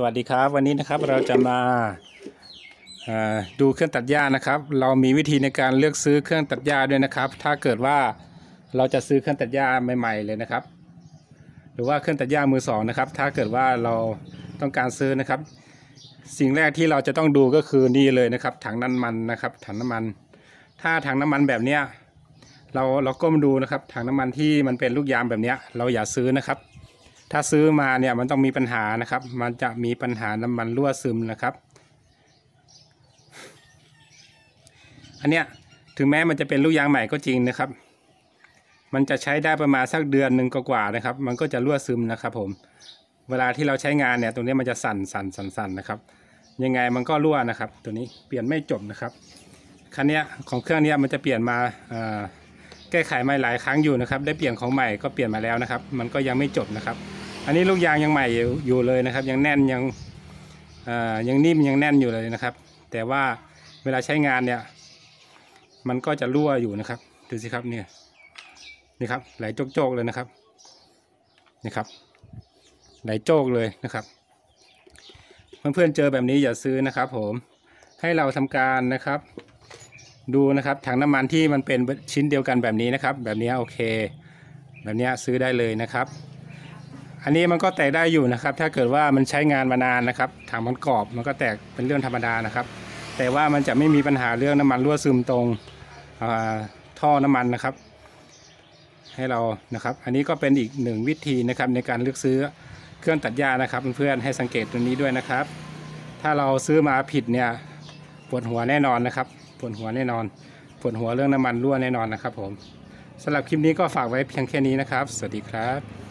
สวัสดีครับวันนี้นะครับเราจะมาดูเครื่องตัดหญ้านะครับ เรามีวิธีในการเลือกซื้อเครื่องตัดหญ้าด้วยนะครับ ถ้าเกิดว่าเราจะซื้อเครื่องตัดหญ้าใหม่ ๆ เลยนะครับ หรือว่าเครื่องตัดหญ้ามือสองนะครับ ถ้าเกิดว่าเราต้องการซื้อนะครับ สิ่งแรกที่เราจะต้องดูก็คือนี่เลยนะครับ ถังน้ำมันนะครับ ถังน้ำมัน ถ้าถังน้ำมันแบบเนี้ยเราเราก้มดูนะครับ ถังน้ำมันที่มันเป็นลูกยางแบบเนี้ยเราอย่าซื้อนะครับ ถ้าซื้อมาเนี่ยมันต้องมีปัญหานะครับ มันจะมีปัญหาน้ำมันรั่วซึมนะครับ อันเนี้ยถึงแม้มันจะเป็นลูกยางใหม่ก็จริงนะครับ มันจะใช้ได้ประมาณสักเดือนหนึ่งกว่าๆนะครับ มันก็จะรั่วซึมนะครับ ผม เวลาที่เราใช้งานเนี่ย ตรงนี้มันจะสั่นสั่นสั่นสั่นนะครับ ยังไงมันก็รั่วนะครับ ตัวนี้เปลี่ยนไม่จบนะครับคันนี้ของเครื่องนี้มันจะเปลี่ยนมาแก้ไขมาหลายครั้งอยู่นะครับ ได้เปลี่ยนของใหม่ก็เปลี่ยนมาแล้วนะครับ มันก็ยังไม่จบนะครับ อันนี้ลูกยางยังใหม่อยู่เลยนะครับ ยังแน่นยังยังนิ่มยังแน่นอยู่เลยนะครับ แต่ว่าเวลาใช้งานเนี่ย มันก็จะรั่วอยู่นะครับดูสิครับเนี่ยนี่ครับไหลโจกๆเลยนะครับนี่ครับไหลโจกเลยนะครับ เพื่อนๆเจอแบบนี้อย่าซื้อนะครับ ผมให้เราทำการนะครับ ดูนะครับถังน้ำมันที่มันเป็นชิ้นเดียวกันแบบนี้นะครับ แบบนี้โอเค แบบนี้ซื้อได้เลยนะครับ อันนี้มันก็แตกได้อยู่นะครับ ถ้าเกิดว่ามันใช้งานมานานนะครับถังมันกรอบมันก็แตกเป็นเรื่องธรรมดานะครับ แต่ว่ามันจะไม่มีปัญหาเรื่องน้ำมันรั่วซึมตรงท่อน้ำมันนะครับ ให้เรานะครับ อันนี้ก็เป็นอีกหนึ่งวิธีนะครับในการเลือกซื้อเครื่องตัดหญ้านะครับเพื่อนๆให้สังเกตตรงนี้ด้วยนะครับ ถ้าเราซื้อมาผิดเนี่ยปวดหัวแน่นอนนะครับปวดหัวแน่นอนปวดหัวเรื่องน้ำมันรั่วแน่นอนนะครับผมสำหรับคลิปนี้ก็ฝากไว้เพียงแค่นี้นะครับ สวัสดีครับ